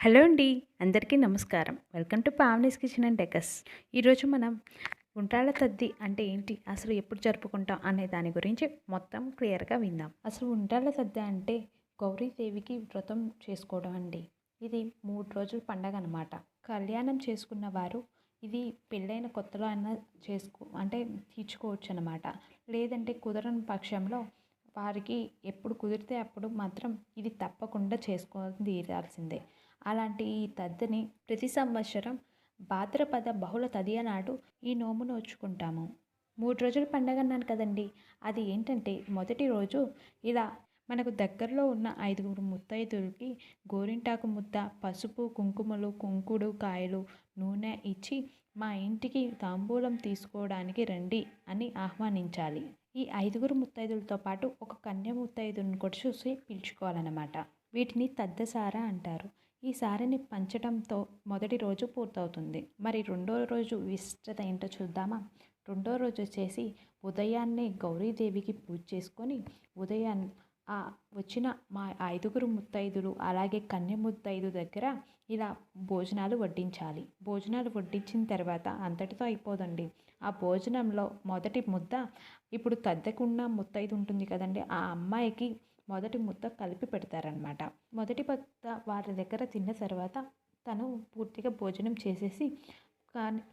Hello అండి అందరికీ నమస్కారం. Welcome to Pavani's kitchen and decors ఈరోజు మనం ఉండ్రాళ్ళ తద్ది అంటే ఏంటి అసలు ఎప్పుడు జరుపుకుంటాం అనే దాని గురించి మొత్తం క్లియర్గా విందాం. అసలు ఉండ్రాళ్ళ తద్ది అంటే గౌరీదేవికి వ్రతం చేసుకోవడం అండి. ఇది మూడు రోజుల పండగ అనమాట కళ్యాణం చేసుకున్న వారు ఇది పెళ్ళైన కొత్తలో అయినా చేసుకో అంటే తీర్చుకోవచ్చు అనమాట లేదంటే కుదరని పక్షంలో వారికి ఎప్పుడు కుదిరితే అప్పుడు మాత్రం ఇది తప్పకుండా చేసుకోవాలని తీరాల్సిందే. అలాంటి ఈ తద్దిని ప్రతి సంవత్సరం భాద్రపద బహుళ తదియ నాడు ఈ నోము నోచుకుంటాము. మూడు రోజుల పండగ అన్నాను కదండి. అది ఏంటంటే మొదటి రోజు ఇలా మనకు దగ్గరలో ఉన్న ఐదుగురు ముత్తైదులకి గోరింటాకు ముద్ద పసుపు కుంకుమలు కుంకుడు కాయలు నూనె ఇచ్చి మా ఇంటికి తాంబూలం తీసుకోవడానికి రండి అని ఆహ్వానించాలి. ఈ ఐదుగురు ముత్తైదులతో పాటు ఒక కన్య ముత్తైదుని కూడా చూసి పిలుచుకోవాలన్నమాట. వీటిని తద్దసార అంటారు. ఈ సారిని పంచడంతో మొదటి రోజు పూర్తవుతుంది. మరి రెండో రోజు విశిష్టత ఏంటో చూద్దామా? రెండో రోజు వచ్చేసి ఉదయాన్నే గౌరీదేవికి పూజ చేసుకొని ఉదయాన్ని ఆ వచ్చిన మా ఐదుగురు ముత్తైదులు అలాగే కన్య ముత్తైదు దగ్గర ఇలా భోజనాలు వడ్డించాలి. భోజనాలు వడ్డించిన తర్వాత అంతటితో అయిపోదండి. ఆ భోజనంలో మొదటి ముద్ద ఇప్పుడు తద్దకున్న ముత్తైదు ఉంటుంది కదండి. ఆ అమ్మాయికి మొదటి ముద్ద కలిపి పెడతారనమాట మొదటి ముద్ద వారి దగ్గర తిన్న తర్వాత తను పూర్తిగా భోజనం చేసేసి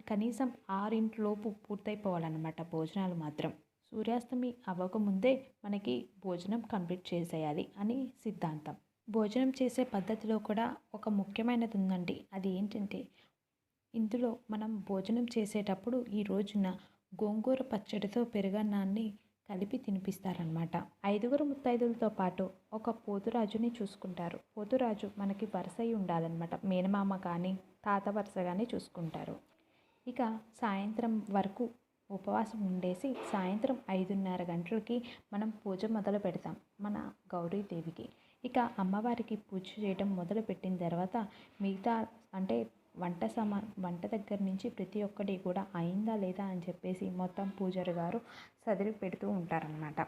కనీసం ఆరింటిలోపు పూర్తయిపోవాలన్నమాట భోజనాలు మాత్రం. సూర్యాస్తమి అవ్వకముందే మనకి భోజనం కంప్లీట్ చేసేయాలి అని సిద్ధాంతం. భోజనం చేసే పద్ధతిలో కూడా ఒక ముఖ్యమైనది ఉందండి. అది ఏంటంటే ఇందులో మనం భోజనం చేసేటప్పుడు ఈ రోజున గోంగూర పచ్చడితో పెరుగన్నాన్ని కలిపి తినిపిస్తారనమాట ఐదుగురు ముత్తైదులతో పాటు ఒక పోతురాజుని చూసుకుంటారు. పోతురాజు మనకి వరుస అయి ఉండాలన్నమాట. మేనమామ కానీ తాత వరుస కానీ చూసుకుంటారు. ఇక సాయంత్రం వరకు ఉపవాసం ఉండేసి సాయంత్రం ఐదున్నర గంటలకి మనం పూజ మొదలు పెడతాం మన గౌరీదేవికి ఇక అమ్మవారికి పూజ చేయడం మొదలు పెట్టిన తర్వాత మిగతా అంటే వంట సమా వంట దగ్గర నుంచి ప్రతి ఒక్కటి కూడా అయిందా లేదా అని చెప్పేసి మొత్తం పూజారి గారు సదిరి పెడుతూ ఉంటారనమాట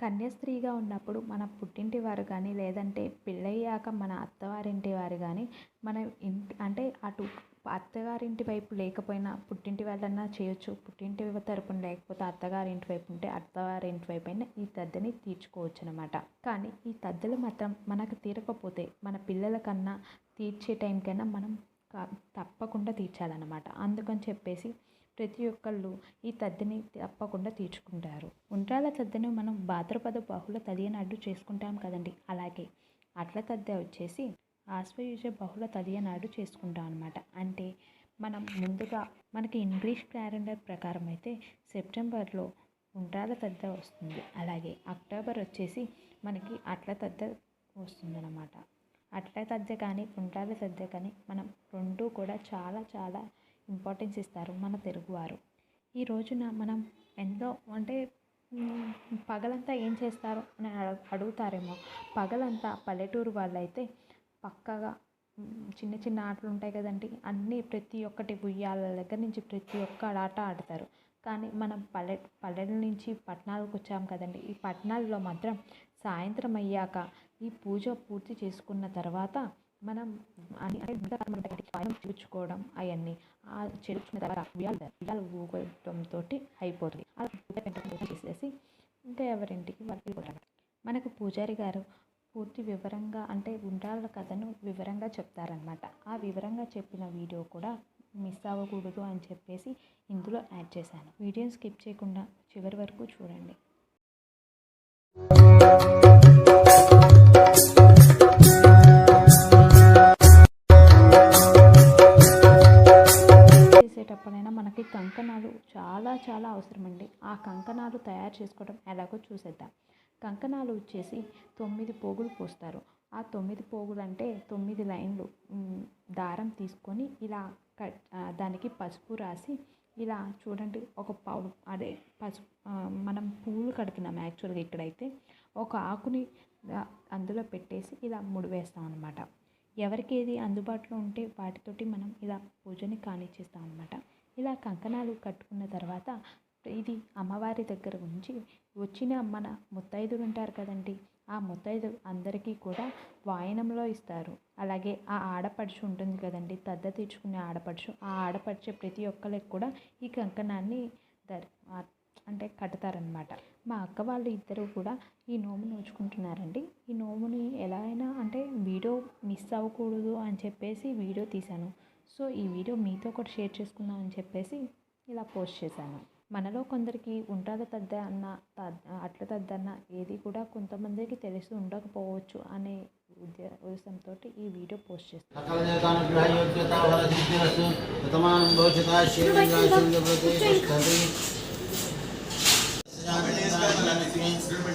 కన్యాస్త్రీగా ఉన్నప్పుడు మన పుట్టింటి వారు కానీ లేదంటే పెళ్ళయ్యాక మన అత్తవారింటి వారు కానీ మన ఇంటి అంటే అటు అత్తగారింటి వైపు లేకపోయినా పుట్టింటి వాళ్ళన్నా చేయొచ్చు. పుట్టింటి తరపున లేకపోతే అత్తగారింటి వైపు ఉంటే అత్తగారింటి వైపు అయినా ఈ తద్దని తీర్చుకోవచ్చు అనమాట కానీ ఈ తద్దలు మాత్రం మనకు తీరకపోతే మన పిల్లల కన్నా తీర్చే టైంకైనా మనం తప్పకుండా తీర్చాలన్నమాట. అందుకని చెప్పేసి ప్రతి ఒక్కళ్ళు ఈ తద్దిని తప్పకుండా తీర్చుకుంటారు. ఉండ్రాల తద్దిని మనం భాద్రపద బహుళ తదియనాడు చేసుకుంటాం కదండి. అలాగే అట్ల తద్దె వచ్చేసి ఆశ్వయుజ బహుళ తదియనాడు చేసుకుంటాం అనమాట అంటే మనం ముందుగా మనకి ఇంగ్లీష్ క్యాలెండర్ ప్రకారం అయితే సెప్టెంబర్లో ఉండ్రాల తద్దె వస్తుంది. అలాగే అక్టోబర్ వచ్చేసి మనకి అట్ల తద్దె వస్తుందన్నమాట. అట్ల సద్య కానీ ఉండ్రాల సద్య కానీ మనం రెండు కూడా చాలా చాలా ఇంపార్టెన్స్ ఇస్తారు మన తెలుగువారు ఈ రోజున మనం ఎంతో అంటే పగలంతా ఏం చేస్తారు అని అడుగుతారేమో. పగలంతా పల్లెటూరు వాళ్ళైతే పక్కగా చిన్న చిన్న ఆటలు ఉంటాయి కదండి. అన్నీ ప్రతి ఒక్కటి ఉయ్యాల దగ్గర నుంచి ప్రతి ఒక్క ఆట ఆడతారు. కానీ మనం పల్లె పల్లెల నుంచి పట్టణాలకు వచ్చాం కదండి. ఈ పట్టణాల్లో మాత్రం సాయంత్రం అయ్యాక ఈ పూజ పూర్తి చేసుకున్న తర్వాత మనం చూపించుకోవడం అవన్నీ. ఆ చేర్చుకున్న తర్వాత ఉయ్యాల ఉయ్యాల ఊగడంతో అయిపోతుంది. అలా చేసేసి ఇంకా ఎవరింటికి వాళ్ళు మనకు పూజారి గారు పూర్తి వివరంగా అంటే ఉండాల కథను వివరంగా చెప్తారనమాట ఆ వివరంగా చెప్పిన వీడియో కూడా మిస్ అవ్వకూడదు అని చెప్పేసి ఇందులో యాడ్ చేశాను. వీడియోని స్కిప్ చేయకుండా చివరి వరకు చూడండి. చేసేటప్పుడైనా మనకి కంకణాలు చాలా చాలా అవసరమండి. ఆ కంకణాలు తయారు చేసుకోవడం ఎలాగో చూసేద్దాం. కంకణాలు వచ్చేసి తొమ్మిది పోగులు పోస్తారు. ఆ తొమ్మిది పోగులు అంటే తొమ్మిది లైన్లు దారం తీసుకొని ఇలా కట్ దానికి పసుపు రాసి ఇలా చూడండి ఒక పావు అదే పసుపు మనం పూలు కడుతున్నాం యాక్చువల్గా ఇక్కడైతే. ఒక ఆకుని అందులో పెట్టేసి ఇలా ముడివేస్తాం అనమాట ఎవరికి ఏది అందుబాటులో ఉంటే వాటితోటి మనం ఇలా పూజని కానిచ్చేస్తాం అనమాట ఇలా కంకణాలు కట్టుకున్న తర్వాత ఇది అమ్మవారి దగ్గర ఉంచి వచ్చిన మన ముత్తైదులు ఉంటారు కదండి ఆ ముత్తైదు అందరికీ కూడా వాయనంలో ఇస్తారు. అలాగే ఆ ఆడపడుచు ఉంటుంది కదండి తద్ద తీర్చుకునే ఆడపడుచు ఆ ఆడపడుచు ప్రతి ఒక్కరికి కూడా ఈ కంకణాన్ని దర్ అంటే కడతారనమాట మా అక్క వాళ్ళు ఇద్దరు కూడా ఈ నోము నోచుకుంటున్నారండి. ఈ నోముని ఎలా అయినా అంటే వీడియో మిస్ అవ్వకూడదు అని చెప్పేసి వీడియో తీశాను. సో ఈ వీడియో మీతో కూడా షేర్ చేసుకుందాం అని చెప్పేసి ఇలా పోస్ట్ చేశాను. మనలో కొందరికి ఉంటాద తద్ద అన్న అట్ల తద్దన్న ఏది కూడా కొంతమందికి తెలిసి ఉండకపోవచ్చు అనే ఉద్దే ఉద్దేశంతో ఈ వీడియో పోస్ట్ చేస్తాను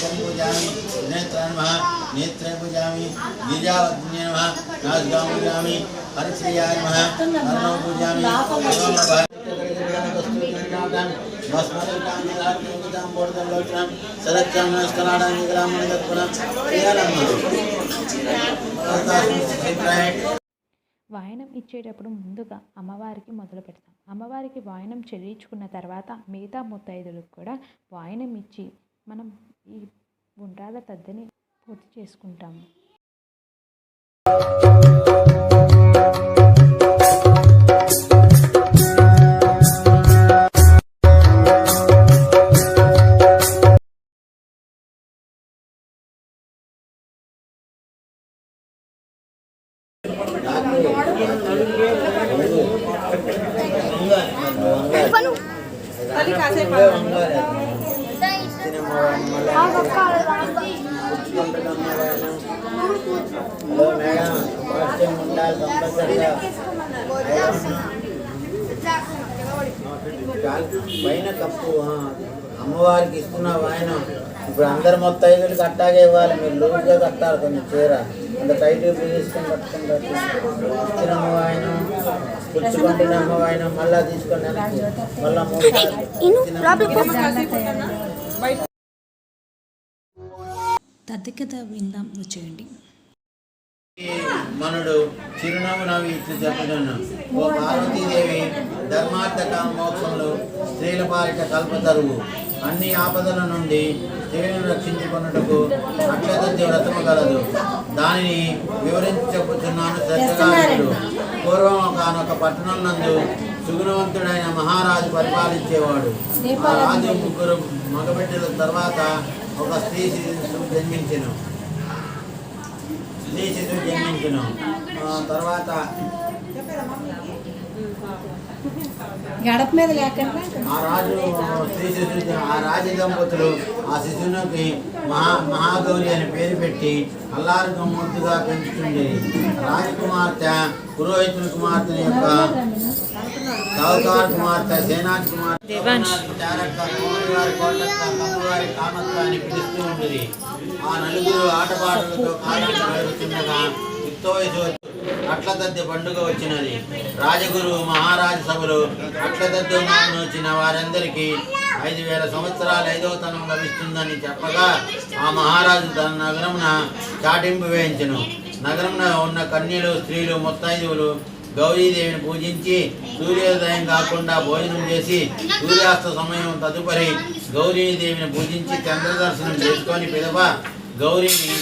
ఖండం ముఖం పూజామి నేత్రాయ నమః పూజామి గిరిజావత్న్యే నమః పూజామి పూజామి వాయనం ఇచ్చేటప్పుడు ముందుగా అమ్మవారికి మొదలు పెడతాం. అమ్మవారికి వాయనం చెల్లించుకున్న తర్వాత మిగతా ముత్తైదులకు కూడా వాయనం ఇచ్చి మనం ఈ ఉండ్రాల తద్దని పూర్తి చేసుకుంటాము. హలో మేడం వాక్యం ఉండాలి కంపల్సరిగా పైన కప్పు ఆ, అమ్మవారికి ఇస్తున్న వాయన ఇప్పుడు అందరు మొత్తం అట్టాగే ఇవ్వాలి మీరు లూజ్గా కట్టాలి కొంచెం చీర అంత టైట్ తీసుకొని కట్టుకుంటారు ఇచ్చిన అమ్మ వాయన పుచ్చుకుంటున్న అమ్మ వాయన మళ్ళా తీసుకొని వెనక్కి మళ్ళా మూడు. తద్దికత విందాం వచ్చేయండి. మనుడు చిరునామ నవ్వి ఇట్లు ఓ పార్వతీదేవి ధర్మార్థ కామ స్త్రీల పాలిట కల్పతరువు అన్ని ఆపదల నుండి స్త్రీలను రక్షించుకున్నట్టుకు అక్షతద్ది వ్రతము కలదు. దానిని వివరించి చెప్పుచున్నాను శ్రద్ధగా పూర్వం కానొక పట్టణం నందు సుగుణవంతుడైన మహారాజు పరిపాలించేవాడు. ఆ రాజు ముగ్గురు మగబిడ్డల తర్వాత ఒక స్త్రీ శిశువు జన్మించెను. స్త్రీ శిశువు జన్మించును తర్వాత గడప మీద లేకుండా ఆ రాజు స్త్రీ శిశువు ఆ రాజ దంపతులు ఆ శిశువునికి మహా మహాగౌరి అని పేరు పెట్టి అల్లారు గమ్మత్తుగా పెంచుతుండేది. రాజకుమార్తె పురోహితుని కుమార్తె యొక్క కామక్క అని పిలుస్తూ ఉండేది ఆ నలుగురు ఆటపాటలతో కాలం గడుపుతుండగా యుక్తవయసు అట్ల దద్దె పండుగ వచ్చినది. రాజగురు మహారాజ సభలో అట్ల దద్దె వచ్చిన వారందరికీ ఐదు వేల సంవత్సరాలు ఐదవ తనం లభిస్తుందని చెప్పగా ఆ మహారాజు తన నగరమున చాటింపు వేయించను. నగరమున ఉన్న కన్యలు స్త్రీలు మొత్తైదువులు గౌరీదేవిని పూజించి సూర్యోదయం కాకుండా భోజనం చేసి సూర్యాస్త సమయం తదుపరి గౌరీదేవిని పూజించి చంద్రదర్శనం చేసుకొని పిదవ గౌరీని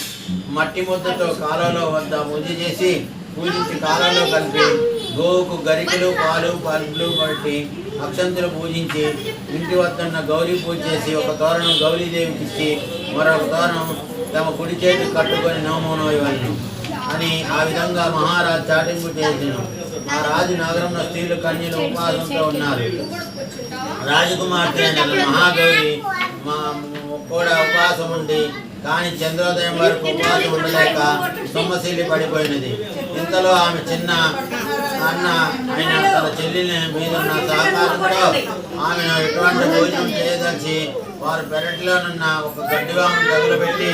మట్టి ముద్దతో కాలంలో వద్ద పూజ చేసి పూజించి కాలంలో కలిపి గోవుకు గరికలు పాలు పళ్ళు పట్టి అక్షంతులు పూజించి ఇంటి వద్దన్న గౌరీ పూజ చేసి ఒక తోరణం గౌరీదేవికి ఇచ్చి మరొక తోరణం తమ కుడి చేతి కట్టుకొని నోమోనో ఇవన్నీ అని ఆ విధంగా మహారాజు చాటింపు చేసిన. ఆ రాజు నగరంలో స్త్రీలు కన్యలు ఉపవాసంతో ఉన్నారు. రాజకుమార్తె అయిన మహాగౌరి మా కూడా ఉపవాసం ఉంది కానీ చంద్రోదయం వరకు ఉపవాసం ఉండలేక సొమ్మశీలి పడిపోయినది. ఇంతలో ఆమె చిన్న అన్న అయిన తన చెల్లిని మీద ఉన్న సహకారంతో ఆమెను ఎటువంటి భోజనం చేయదలిచి వారి పెరట్లోనున్న ఒక గడ్డివాము తగులబెట్టి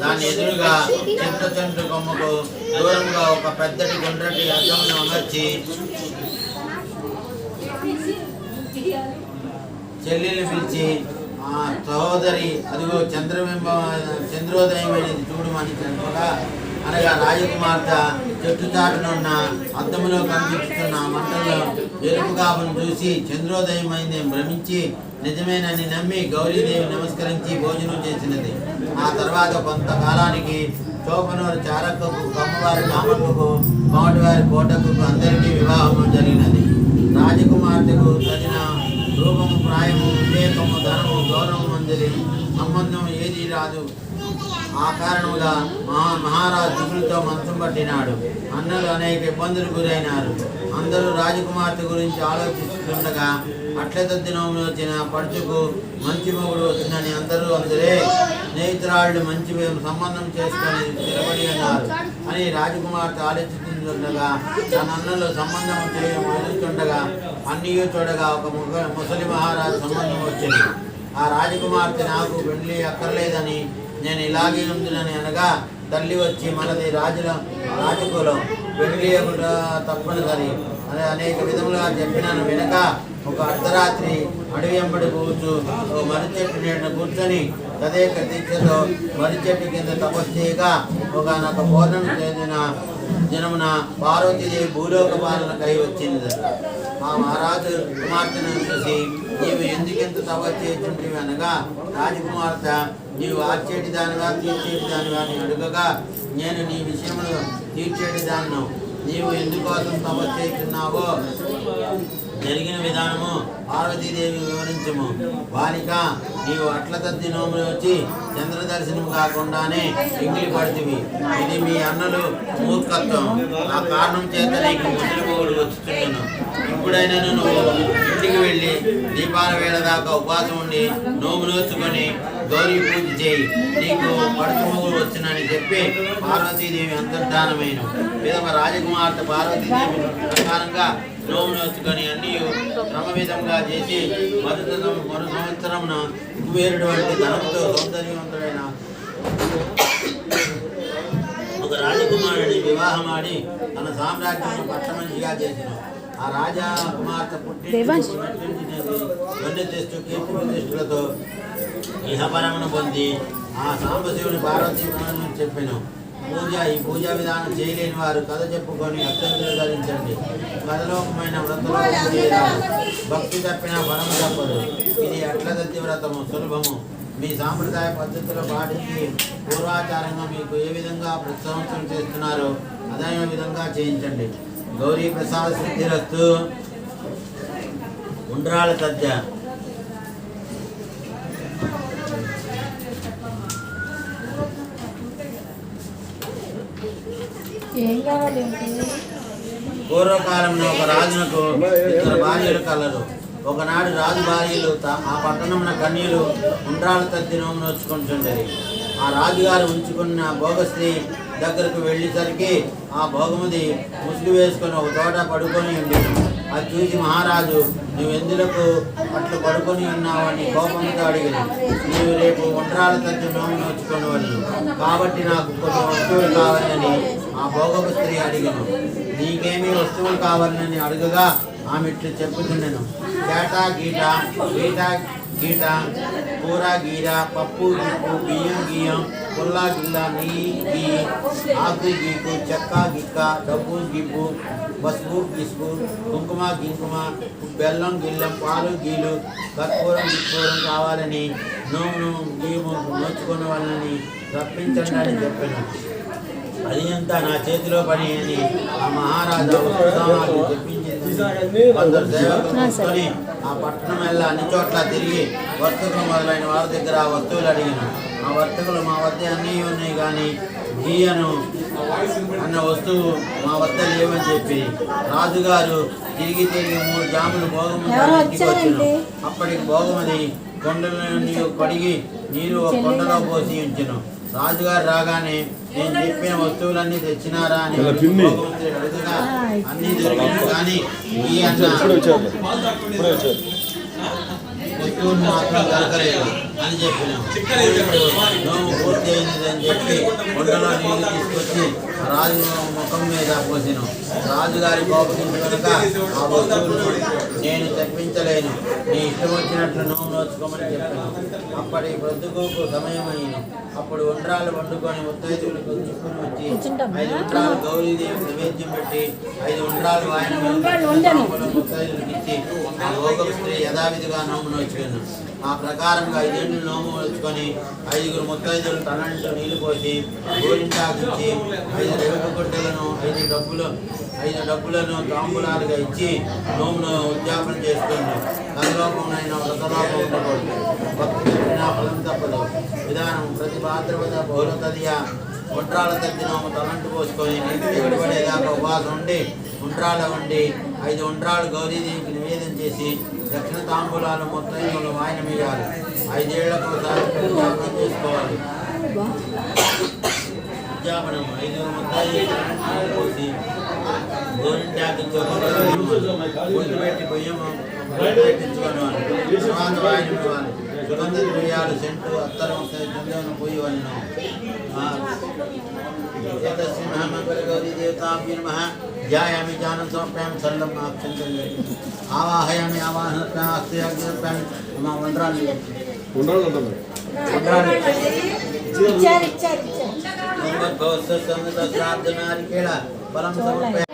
దాని ఎదురుగా చింత చెంటు కొమ్మకు దూరంగా ఒక పెద్దటి గుండ్రటి అద్దమును అమర్చి చెల్లెల్ని పిలిచి ఆ సహోదరి అదిగో చంద్రబింబ చంద్రోదయమైనది చూడమని చెప్పగా అనగా రాజకుమార్తె చెట్టు చాటునున్న అద్దములో కనిపిస్తున్న మంటల్లో ఎరుపు కాపును చూసి చంద్రోదయమైంది. భ్రమించి నిజమేనని నమ్మి గౌరీదేవి నమస్కరించి భోజనం చేసినది. ఆ తర్వాత కొంతకాలానికి చోపనూరు చారక్కకు కమ్మవారి కామక్కకు కోమటివారి కోటకు అందరికీ వివాహం జరిగినది. రాజకుమార్తెకు తగిన రూపము ప్రాయము వివేకము ధనము గౌరవము అందరి సంబంధం ఏది రాదు. ఆ కారణముగా మహా మహారాజు దిగులతో మంచం పట్టినాడు. అన్నలు అనేక ఇబ్బందులు గురైనారు. అందరూ రాజకుమార్తె గురించి ఆలోచిస్తుండగా అట్లత దినంలో వచ్చిన పడుచుకు మంచి మొగుడు వచ్చిందని అందరూ అందరే స్నేహితురాళ్ళు మంచి సంబంధం చేసుకొని నిలబడి ఉన్నారు అని రాజకుమార్తె ఆలోచిస్తుండగా తన అన్నలు సంబంధం చేయ వెళ్తుండగా అన్నీ చూడగా ఒక ముగ ముసలి మహారాజు సంబంధం వచ్చింది. ఆ రాజకుమార్తె నాకు పెళ్ళి అక్కర్లేదని నేను ఇలాగే ఉందినని అనగా తల్లి వచ్చి మనది రాజుల రాజకులం పెళ్ళి తప్పనిసరి అని అనేక విధములుగా చెప్పినాను. వెనక ఒక అర్ధరాత్రి అడవి వెంబడి కూర్చు ఓ మర్రి చెట్టు నేను కూర్చొని తదేక దీక్షతో మర్రి చెట్టు కింద తపస్సు చేయగా ఒక నాకు పూర్ణం చెందిన దినమున పార్వతీదేవి భూలోక పాలనకై వచ్చింది. ఆ మహారాజు కుమార్తెను చూసి నీవు ఎందుకెంత తపస్సు చేస్తుంటే అనగా రాజకుమార్తె నీవు ఆర్చేటి దానిగా తీర్చేటి దానిగా అని అడుగగా నేను నీ విషయంలో తీర్చేటి దాన్ను. నీవు ఎందుకోసం తపస్సు చేస్తున్నావో జరిగిన విధానము పార్వతీదేవి వివరించము. బాలిక నీవు అట్ల తద్ది నోములు వచ్చి చంద్ర దర్శనం కాకుండానే ఎంగిలి పడుతుంది ఇది మీ అన్నలు మూర్ఖత్వం. ఆ కారణం చేత నీకు ముందు వచ్చుతున్నాను ఇప్పుడైనా నువ్వు ఇంటికి వెళ్ళి దీపాల వేళ దాకా ఉపవాసం ఉండి నోము నోచుకొని గౌరీ పూజ చేయి. నీకు పడుచు వచ్చినని చెప్పి పార్వతీదేవి అంతర్ధానమైన విధమ రాజకుమార్తె పార్వతీదేవి ప్రకారంగా నోము వచ్చుకొని అన్ని క్రమవిధంగా చేసి మొదటి మరు సంవత్సరమున కుబేరుడు ధనంతో సౌందర్యవంతుడైన ఒక రాజకుమారుని వివాహమాడి తన సామ్రాజ్యాన్ని పట్టమనిషిగా చేసిన ఆ రాజా కుమార్తె పుట్టి తెస్తూ కీర్తి ఇహపరమును పొంది ఆ సాంబశివుని పార్వతీ చెప్పాను. పూజ ఈ పూజా విధానం చేయలేని వారు కథ చెప్పుకొని అత్యంతలు ధరించండి. కథలోకమైన చేయరాదు భక్తి తప్పిన ఫలము తప్పదు. ఇది అట్లదత్తి వ్రతము సులభము. మీ సాంప్రదాయ పద్ధతిలో పాటించి పూర్వాచారంగా మీకు ఏ విధంగా ప్రతి సంవత్సరం చేస్తున్నారో అదే విధంగా చేయించండి. గౌరీ ప్రసాద్ సిద్ధిరస్తు ఉండ్రాల ఏంటి? పూర్వకాలంలో ఒక రాజునకు ఇద్దరు భార్యలు కలరు. ఒకనాడు రాజు భార్యలు ఆ పట్టణమున కన్యలు ఉండ్రాల తద్ది నోము నోచుకుంటుండేది. ఆ రాజుగారు ఉంచుకున్న భోగస్త్రీ దగ్గరకు వెళ్ళేసరికి ఆ భోగముది ముసుగు వేసుకొని ఒక చోట పడుకొని ఉంది. అది చూసి మహారాజు నువ్వు ఎందులకు అట్లు పడుకొని ఉన్నావని కోపంతో అడిగింది. నీవు రేపు ఉండ్రాల తగ్గి నోము నోచుకొని కాబట్టి నాకు కొన్ని వస్తువులు కావాలని ఆ భోగపు స్త్రీ అడిగాను నీకేమీ వస్తువులు కావాలని అడగగా ఆమె ఇట్లు చెప్పుతున్నాను కేటా గీట గీట గీట కూర గీర పప్పు గిప్పు బియ్యం గియ్యం పుల్ల గిల్ల నెయ్యి గీ ఆకు గీకు చెక్క గిక్క డబ్బు గిప్పు పసుపు గిసుపు కుంకుమ గింకుమ బెల్లం గిల్లం పాలు గీలు కర్పూరం గిప్పూరం కావాలని నోమును గీము నోచుకున్న వాళ్ళని రప్పించండి అని చెప్పాను. అది అంతా నా చేతిలో పని అని ఆ మహారాజా ఉత్సాహాలు తెప్పించింది కొందరు ఆ పట్టణం వెళ్ళా అన్ని చోట్ల తిరిగి వర్తకులు మొదలైన వారి దగ్గర ఆ వస్తువులు అడిగాను ఆ వర్తకులు మా వద్ద అన్నీ ఉన్నాయి కానీ గీయను అన్న వస్తువు మా వద్ద లేవని చెప్పి రాజుగారు తిరిగి తిరిగి మూడు జాములు భోగము. అప్పటికి భోగమది కొండలో నీరు కడిగి నీరు ఒక కొండలో పోసి ఉంచెను. రాజుగారు రాగానే నేను చెప్పిన వస్తువులన్నీ తెచ్చినారా అని అన్నీ దొరికిన కానీ ఈ అన్న చిత్తూరు మాత్రం దొరకలేదు. అని చెప్పినాము నోము పూర్తి అయింది అని చెప్పి కొండలో నీళ్ళు తీసుకొచ్చి రాజు ముఖం మీద పోసినాం. రాజుగారి కోపగించి కనుక ఆ వస్తువులను నేను తెప్పించలేను. నీ ఇష్టం వచ్చినట్లు నోము నోచుకోమని చెప్పాను. అప్పటి బ్రతుకు సమయమైన అప్పుడు ఉండ్రాలు వండుకొని ముత్తైదువులకు తీసుకుని వచ్చి ఐదు ఉండ్రాలు గౌరీదేవి నైవేద్యం పెట్టి ఐదు ఉండ్రాలు ఆయన ముత్తైదులకు ఇచ్చి ఆ భోగం స్త్రీ యథావిధిగా నోము నోచుకున్నాను. ఆ ప్రకారంగా ఐదేళ్ళు నోము నోచుకొని ఐదుగురు ముత్తైదులు తలంట్లో నీళ్ళు పోసి గోరింటాకిచ్చి ఐదు రేపు గుడ్డలను ఐదు డబ్బులు ఐదు డబ్బులను తాంబూలాలుగా ఇచ్చి నోమును ఉద్యాపన చేసుకుంది నగలోకమునైన వ్రతలోకం ఉండకూడదు ఫలం తప్పదు. విధానం ప్రతి భాద్రపద బహుళతదియ ఉండ్రాల తగ్గి నోము తలంటు పోసుకొని నీటి పడేదాకా ఉపవాసం ఉండి ఉండ్రాల ఉండి ఐదు ఉండ్రాలు గౌరీదేవికి నివేదన చేసి దక్షిణ తాంబూలాలు మొత్తం వాయనం వేయాలి. ఐదేళ్ళకు ఒకసారి చేసుకోవాలి. ఉద్యాపనం ఐదు పోసి గోరింటాకి పెట్టి బియ్యము పెట్టించుకోవాలి తర్వాత వాయనం ఇవ్వాలి వంద ఇరవై ఆరు సెంట్లు అత్తరం చంద్రను పోయి వన్నం ఏతస్య మహామంగళగౌరీ దేవతాభ్య నమ ధ్యాయామి ధ్యానం సమర్పయామి సరళం అక్షంతం ఆవాహయామి ఆవాహన సమర్పయామి మా వండ్రాలు వండ్రాలు వండ్రాలు భవస్వ సమృత శ్రాద్ధ నారికేళ ఫలం సమర్పయామి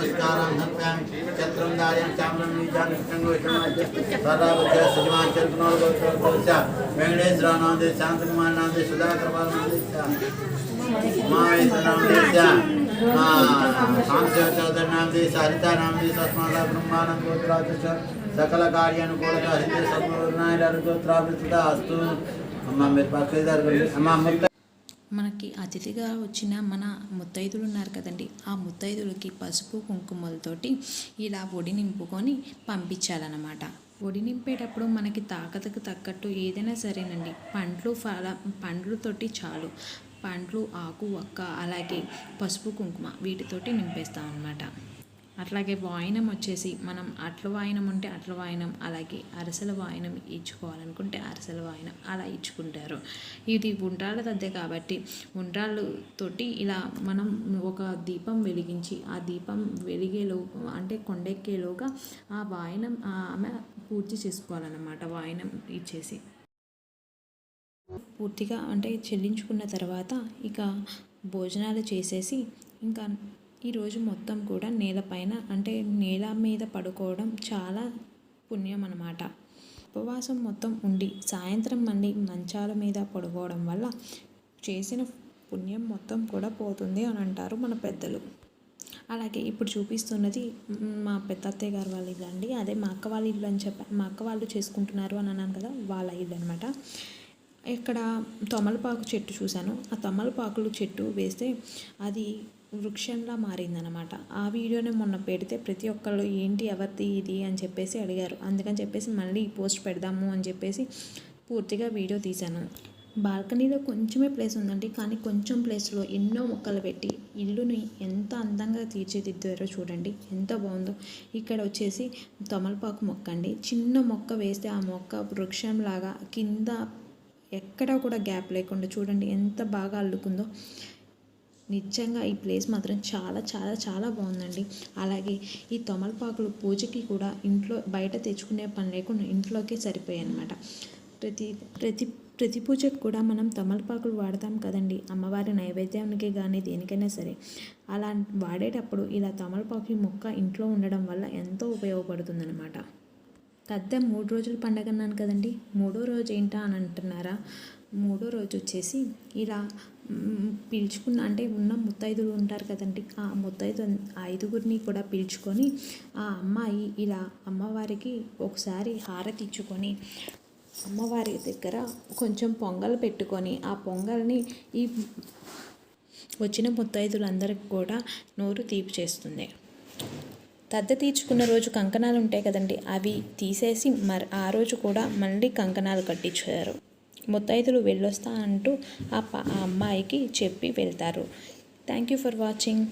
నమస్కారం సమర్పయామి చత్రం దార్యం చామరం నీజాన్ కృష్ణంగు విష్ణుమాచ సదావచ సుజమాన్ చంద్రనోడు గోచర వెంకటేశ్వర నామదే శాంతకుమార్ నామదే సుధాకర్ బాల మనకి అతిథిగా వచ్చిన మన ముత్తైదులు ఉన్నారు కదండి ఆ ముత్తైదులకి పసుపు కుంకుమలతోటి ఇలా ఒడి నింపుకొని పంపించాలన్నమాట. ఒడి నింపేటప్పుడు మనకి తాకతకు తగ్గట్టు ఏదైనా సరేనండి పండ్లు ఫల పండ్లతోటి చాలు. పండ్లు ఆకు ఒక్క అలాగే పసుపు కుంకుమ వీటితోటి నింపేస్తాం అన్నమాట అట్లాగే వాయనం వచ్చేసి మనం అట్ల వాయనం ఉంటే అట్ల వాయనం అలాగే అరసల వాయనం ఇచ్చుకోవాలనుకుంటే అరసల వాయనం అలా ఇచ్చుకుంటారు. ఇది ఉండ్రాళ్ళ దద్దే కాబట్టి ఉండ్రాళ్ళు తోటి ఇలా మనం ఒక దీపం వెలిగించి ఆ దీపం వెలిగేలో అంటే కొండెక్కేలోగా ఆ వాయనం ఆ ఆమె పూర్తి చేసుకోవాలన్నమాట వాయనం ఇచ్చేసి. పూర్తిగా అంటే చెల్లించుకున్న తర్వాత ఇక భోజనాలు చేసేసి ఇంకా ఈరోజు మొత్తం కూడా నేలపైన అంటే నేల మీద పడుకోవడం చాలా పుణ్యం అన్నమాట. ఉపవాసం మొత్తం ఉండి సాయంత్రం మళ్ళీ మంచాల మీద పడుకోవడం వల్ల చేసిన పుణ్యం మొత్తం కూడా పోతుంది అని అంటారు మన పెద్దలు. అలాగే ఇప్పుడు చూపిస్తున్నది మా పెద్ద అత్తయ్య గారు వాళ్ళ ఇల్లు అండి. అదే మా అక్క వాళ్ళ ఇల్లు అని చెప్పా మా అక్క వాళ్ళు చేసుకుంటున్నారు అని అన్నాను కదా వాళ్ళ ఇల్లు అనమాట ఇక్కడ తమలపాకు చెట్టు చూశాను. ఆ తమలపాకులు చెట్టు వేస్తే అది వృక్షంలా మారిందనమాట ఆ వీడియోని మొన్న పెడితే ప్రతి ఒక్కళ్ళు ఏంటి ఎవరిది ఇది? అని చెప్పేసి అడిగారు. అందుకని చెప్పేసి మళ్ళీ ఈ పోస్ట్ పెడదాము అని చెప్పేసి పూర్తిగా వీడియో తీశాను. బాల్కనీలో కొంచెమే ప్లేస్ ఉందండి. కానీ కొంచెం ప్లేస్లో ఎన్నో మొక్కలు పెట్టి ఇల్లుని ఎంత అందంగా తీర్చిదిద్దారో చూడండి. ఎంత బాగుందో. ఇక్కడ వచ్చేసి తమలపాకు మొక్క అండి. చిన్న మొక్క వేస్తే ఆ మొక్క వృక్షంలాగా కింద ఎక్కడా కూడా గ్యాప్ లేకుండా చూడండి ఎంత బాగా అల్లుకుందో. నిజంగా ఈ ప్లేస్ మాత్రం చాలా చాలా చాలా బాగుందండి. అలాగే ఈ తమలపాకులు పూజకి కూడా ఇంట్లో బయట తెచ్చుకునే పని లేకుండా ఇంట్లోకే సరిపోయాయి అనమాట ప్రతి ప్రతి ప్రతి పూజకు కూడా మనం తమలపాకులు వాడతాం కదండి. అమ్మవారి నైవేద్యానికి కానీ దేనికైనా సరే. అలా వాడేటప్పుడు ఇలా తమలపాకు మొక్క ఇంట్లో ఉండడం వల్ల ఎంతో ఉపయోగపడుతుందన్నమాట. పెద్ద మూడు రోజుల పండగ అన్నాను కదండి. మూడో రోజు ఏంటా అని అంటున్నారా? మూడో రోజు వచ్చేసి ఇలా పిలుచుకున్న అంటే ఉన్న ముత్తైదులు ఉంటారు కదండి ఆ ముత్తైదు ఐదుగురిని కూడా పిలుచుకొని ఆ అమ్మాయి ఇలా అమ్మవారికి ఒకసారి హారతి ఇచ్చుకొని అమ్మవారి దగ్గర కొంచెం పొంగల్ పెట్టుకొని ఆ పొంగల్ని ఈ వచ్చిన ముత్తైదులందరికి కూడా నోరు తీపి చేస్తుంది. తద్ద తీర్చుకున్న రోజు కంకణాలు ఉంటాయి కదండి అవి తీసేసి మరి ఆ రోజు కూడా మళ్ళీ కంకణాలు కట్టించారు. ముత్తైదులు వెళ్ళొస్తా అంటూ ఆ ప- ఆ అమ్మాయికి చెప్పి వెళ్తారు. Thank you for watching